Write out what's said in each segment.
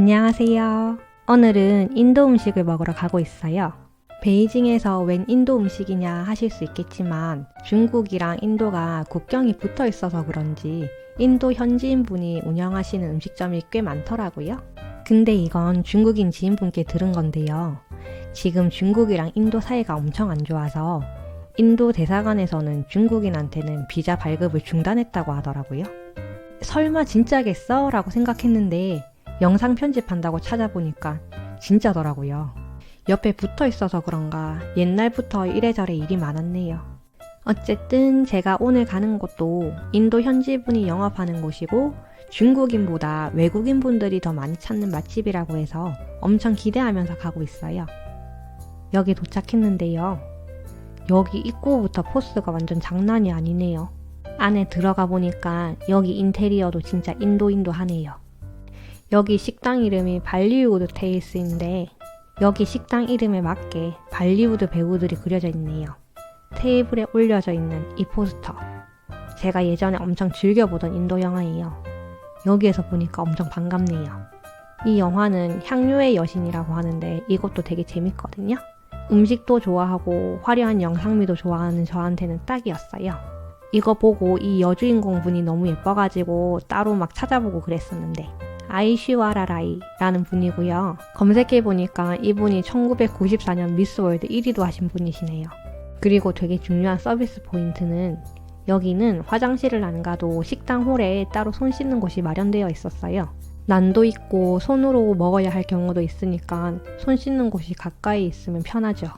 안녕하세요. 오늘은 인도 음식을 먹으러 가고 있어요. 베이징에서 웬 인도 음식이냐 하실 수 있겠지만 중국이랑 인도가 국경이 붙어 있어서 그런지 인도 현지인 분이 운영하시는 음식점이 꽤 많더라고요. 근데 이건 중국인 지인분께 들은 건데요. 지금 중국이랑 인도 사이가 엄청 안 좋아서 인도 대사관에서는 중국인한테는 비자 발급을 중단했다고 하더라고요. 설마 진짜겠어? 라고 생각했는데 영상 편집한다고 찾아보니까 진짜더라고요. 옆에 붙어 있어서 그런가 옛날부터 이래저래 일이 많았네요. 어쨌든 제가 오늘 가는 곳도 인도 현지분이 영업하는 곳이고 중국인보다 외국인 분들이 더 많이 찾는 맛집이라고 해서 엄청 기대하면서 가고 있어요. 여기 도착했는데요. 여기 입구부터 포스가 완전 장난이 아니네요. 안에 들어가 보니까 여기 인테리어도 진짜 인도인도 하네요. 여기 식당 이름이 발리우드 테이스인데 여기 식당 이름에 맞게 발리우드 배우들이 그려져 있네요. 테이블에 올려져 있는 이 포스터. 제가 예전에 엄청 즐겨보던 인도 영화예요. 여기에서 보니까 엄청 반갑네요. 이 영화는 향료의 여신이라고 하는데 이것도 되게 재밌거든요. 음식도 좋아하고 화려한 영상미도 좋아하는 저한테는 딱이었어요. 이거 보고 이 여주인공 분이 너무 예뻐가지고 따로 막 찾아보고 그랬었는데 아이쉬와라라이라는 분이고요. 검색해 보니까 이분이 1994년 미스월드 1위도 하신 분이시네요. 그리고 되게 중요한 서비스 포인트는 여기는 화장실을 안 가도 식당 홀에 따로 손 씻는 곳이 마련되어 있었어요. 난도 있고 손으로 먹어야 할 경우도 있으니까 손 씻는 곳이 가까이 있으면 편하죠.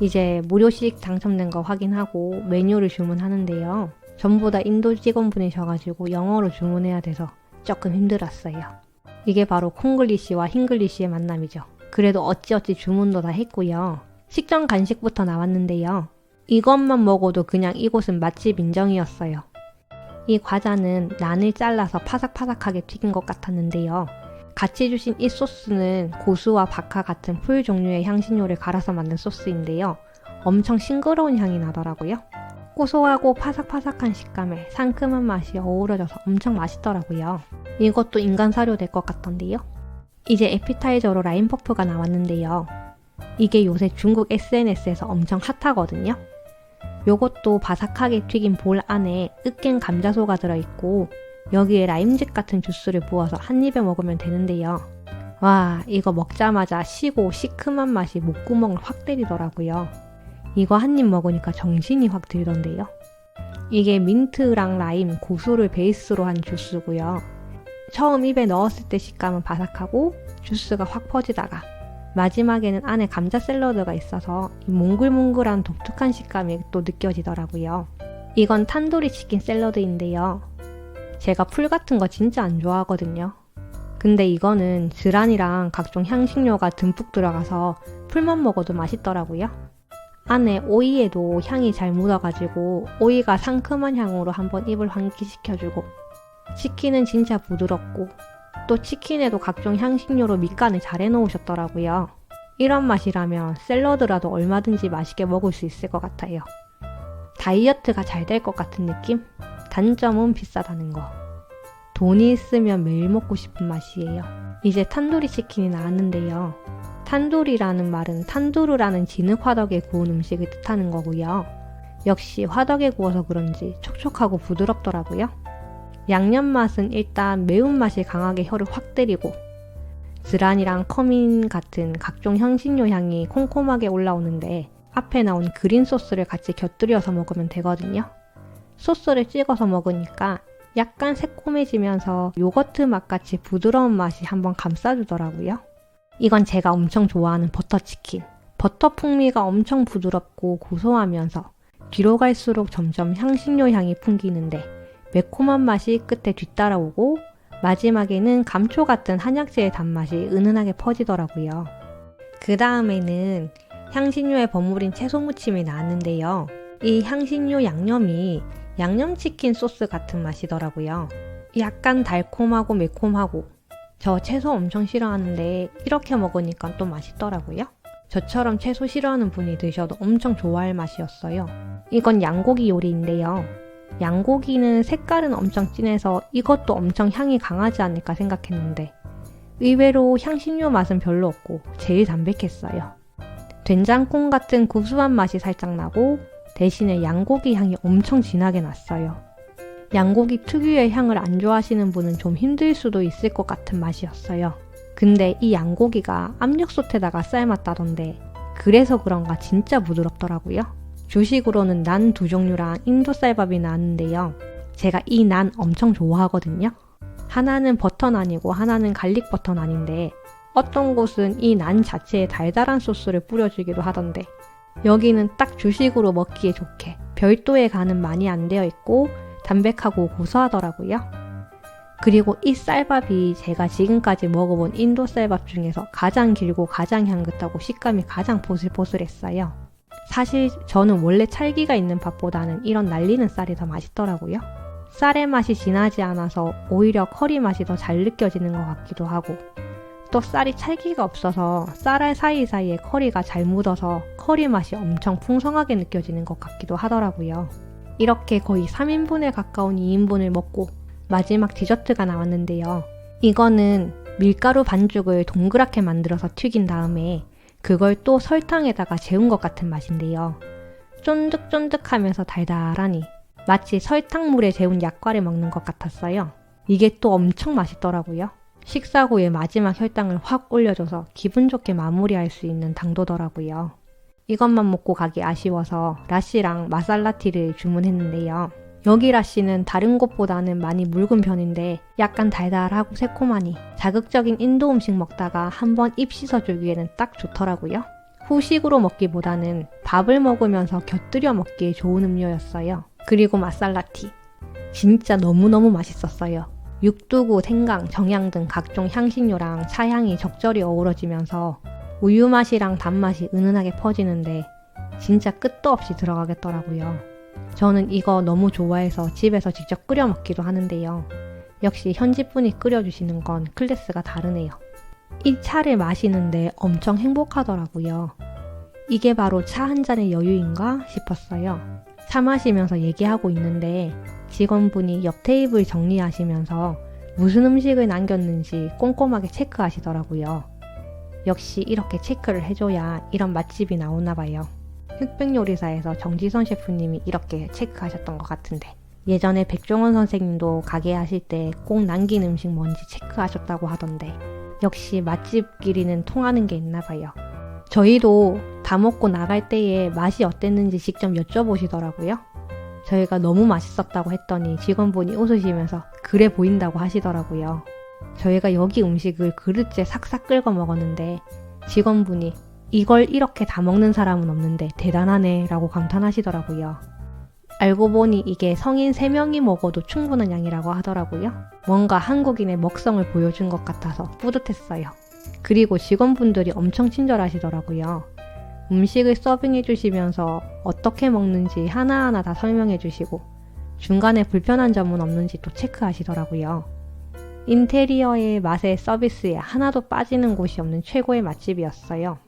이제 무료식 당첨된 거 확인하고 메뉴를 주문하는데요. 전부 다 인도 직원분이셔가지고 영어로 주문해야 돼서 조금 힘들었어요. 이게 바로 콩글리시와 흰글리시의 만남이죠. 그래도 어찌어찌 주문도 다 했고요. 식전 간식부터 나왔는데요. 이것만 먹어도 그냥 이곳은 맛집 인정이었어요. 이 과자는 난을 잘라서 파삭파삭하게 튀긴 것 같았는데요. 같이 주신 이 소스는 고수와 박하 같은 풀 종류의 향신료를 갈아서 만든 소스인데요. 엄청 싱그러운 향이 나더라고요. 고소하고 파삭파삭한 식감에 상큼한 맛이 어우러져서 엄청 맛있더라고요. 이것도 인간 사료 될 것 같던데요. 이제 에피타이저로 라인 퍼프가 나왔는데요. 이게 요새 중국 SNS에서 엄청 핫하거든요. 요것도 바삭하게 튀긴 볼 안에 으깬 감자소가 들어있고 여기에 라임즙 같은 주스를 부어서 한 입에 먹으면 되는데요. 와, 이거 먹자마자 시고 시큼한 맛이 목구멍을 확 때리더라고요. 이거 한 입 먹으니까 정신이 확 들던데요. 이게 민트랑 라임, 고수를 베이스로 한 주스고요. 처음 입에 넣었을 때 식감은 바삭하고 주스가 확 퍼지다가 마지막에는 안에 감자 샐러드가 있어서 이 몽글몽글한 독특한 식감이 또 느껴지더라고요. 이건 탄도리 치킨 샐러드인데요. 제가 풀 같은 거 진짜 안 좋아하거든요. 근데 이거는 즈란이랑 각종 향신료가 듬뿍 들어가서 풀만 먹어도 맛있더라고요. 안에 오이에도 향이 잘 묻어가지고 오이가 상큼한 향으로 한번 입을 환기시켜주고 치킨은 진짜 부드럽고 또 치킨에도 각종 향신료로 밑간을 잘 해놓으셨더라고요. 이런 맛이라면 샐러드라도 얼마든지 맛있게 먹을 수 있을 것 같아요. 다이어트가 잘 될 것 같은 느낌? 단점은 비싸다는 거. 돈이 있으면 매일 먹고 싶은 맛이에요. 이제 탄두리 치킨이 나왔는데요. 탄두리라는 말은 탄두르라는 진흙 화덕에 구운 음식을 뜻하는 거고요. 역시 화덕에 구워서 그런지 촉촉하고 부드럽더라고요. 양념 맛은 일단 매운맛이 강하게 혀를 확 때리고 즈란이랑 커민 같은 각종 향신료 향이 콤콤하게 올라오는데 앞에 나온 그린 소스를 같이 곁들여서 먹으면 되거든요. 소스를 찍어서 먹으니까 약간 새콤해지면서 요거트 맛같이 부드러운 맛이 한번 감싸주더라고요. 이건 제가 엄청 좋아하는 버터치킨. 버터 풍미가 엄청 부드럽고 고소하면서 뒤로 갈수록 점점 향신료 향이 풍기는데 매콤한 맛이 끝에 뒤따라오고 마지막에는 감초 같은 한약재의 단맛이 은은하게 퍼지더라고요. 그 다음에는 향신료의 버무린 채소 무침이 나왔는데요. 이 향신료 양념이 양념치킨 소스 같은 맛이더라고요. 약간 달콤하고 매콤하고 저 채소 엄청 싫어하는데 이렇게 먹으니까 또 맛있더라고요. 저처럼 채소 싫어하는 분이 드셔도 엄청 좋아할 맛이었어요. 이건 양고기 요리인데요. 양고기는 색깔은 엄청 진해서 이것도 엄청 향이 강하지 않을까 생각했는데 의외로 향신료 맛은 별로 없고 제일 담백했어요. 된장콩 같은 구수한 맛이 살짝 나고 대신에 양고기 향이 엄청 진하게 났어요. 양고기 특유의 향을 안 좋아하시는 분은 좀 힘들 수도 있을 것 같은 맛이었어요. 근데 이 양고기가 압력솥에다가 삶았다던데 그래서 그런가 진짜 부드럽더라고요. 주식으로는 난 두 종류랑 인도 쌀밥이 나왔는데요. 제가 이 난 엄청 좋아하거든요. 하나는 버터 난이고 하나는 갈릭 버터 난인데 어떤 곳은 이 난 자체에 달달한 소스를 뿌려주기도 하던데 여기는 딱 주식으로 먹기에 좋게 별도의 간은 많이 안 되어 있고 담백하고 고소하더라고요. 그리고 이 쌀밥이 제가 지금까지 먹어본 인도 쌀밥 중에서 가장 길고 가장 향긋하고 식감이 가장 보슬보슬했어요. 사실 저는 원래 찰기가 있는 밥보다는 이런 날리는 쌀이 더 맛있더라고요. 쌀의 맛이 진하지 않아서 오히려 커리 맛이 더 잘 느껴지는 것 같기도 하고 또 쌀이 찰기가 없어서 쌀알 사이사이에 커리가 잘 묻어서 커리 맛이 엄청 풍성하게 느껴지는 것 같기도 하더라고요. 이렇게 거의 3인분에 가까운 2인분을 먹고 마지막 디저트가 나왔는데요. 이거는 밀가루 반죽을 동그랗게 만들어서 튀긴 다음에 그걸 또 설탕에다가 재운 것 같은 맛인데요. 쫀득쫀득하면서 달달하니 마치 설탕물에 재운 약과를 먹는 것 같았어요. 이게 또 엄청 맛있더라고요. 식사 후에 마지막 혈당을 확 올려줘서 기분 좋게 마무리할 수 있는 당도더라고요. 이것만 먹고 가기 아쉬워서 라시랑 마살라티를 주문했는데요. 여기 라시는 다른 곳보다는 많이 묽은 편인데 약간 달달하고 새콤하니 자극적인 인도 음식 먹다가 한번 입 씻어주기에는 딱 좋더라고요. 후식으로 먹기보다는 밥을 먹으면서 곁들여 먹기에 좋은 음료였어요. 그리고 마살라티. 진짜 너무너무 맛있었어요. 육두구, 생강, 정향 등 각종 향신료랑 차향이 적절히 어우러지면서 우유 맛이랑 단맛이 은은하게 퍼지는데 진짜 끝도 없이 들어가겠더라고요. 저는 이거 너무 좋아해서 집에서 직접 끓여 먹기도 하는데요. 역시 현지 분이 끓여주시는 건 클래스가 다르네요. 이 차를 마시는데 엄청 행복하더라고요. 이게 바로 차 한 잔의 여유인가 싶었어요. 차 마시면서 얘기하고 있는데 직원분이 옆 테이블 정리하시면서 무슨 음식을 남겼는지 꼼꼼하게 체크하시더라고요. 역시 이렇게 체크를 해줘야 이런 맛집이 나오나 봐요. 흑백 요리사에서 정지선 셰프님이 이렇게 체크하셨던 것 같은데 예전에 백종원 선생님도 가게 하실 때 꼭 남긴 음식 뭔지 체크하셨다고 하던데 역시 맛집끼리는 통하는 게 있나 봐요. 저희도 다 먹고 나갈 때에 맛이 어땠는지 직접 여쭤보시더라고요. 저희가 너무 맛있었다고 했더니 직원분이 웃으시면서 그래 보인다고 하시더라고요. 저희가 여기 음식을 그릇째 삭삭 긁어 먹었는데 직원분이 이걸 이렇게 다 먹는 사람은 없는데 대단하네 라고 감탄하시더라고요. 알고 보니 이게 성인 3명이 먹어도 충분한 양이라고 하더라고요. 뭔가 한국인의 먹성을 보여준 것 같아서 뿌듯했어요. 그리고 직원분들이 엄청 친절하시더라고요. 음식을 서빙해 주시면서 어떻게 먹는지 하나하나 다 설명해 주시고 중간에 불편한 점은 없는지 또 체크하시더라고요. 인테리어의 맛에 서비스에 하나도 빠지는 곳이 없는 최고의 맛집이었어요.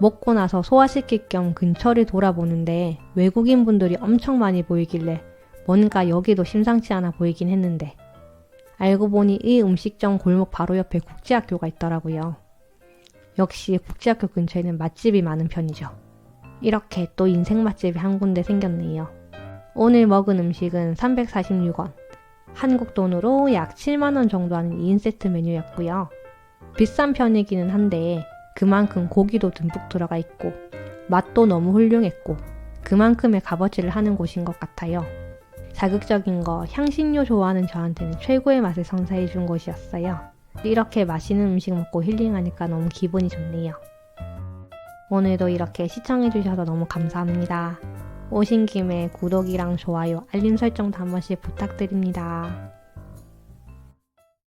먹고 나서 소화시킬 겸 근처를 돌아보는데 외국인 분들이 엄청 많이 보이길래 뭔가 여기도 심상치 않아 보이긴 했는데 알고 보니 이 음식점 골목 바로 옆에 국제학교가 있더라고요. 역시 국제학교 근처에는 맛집이 많은 편이죠. 이렇게 또 인생 맛집이 한 군데 생겼네요. 오늘 먹은 음식은 346원. 한국 돈으로 약 7만원 정도 하는 2인 세트 메뉴였고요. 비싼 편이기는 한데 그만큼 고기도 듬뿍 들어가 있고 맛도 너무 훌륭했고 그만큼의 값어치를 하는 곳인 것 같아요. 자극적인 거, 향신료 좋아하는 저한테는 최고의 맛을 선사해 준 곳이었어요. 이렇게 맛있는 음식 먹고 힐링하니까 너무 기분이 좋네요. 오늘도 이렇게 시청해주셔서 너무 감사합니다. 오신 김에 구독이랑 좋아요, 알림 설정도 한 번씩 부탁드립니다.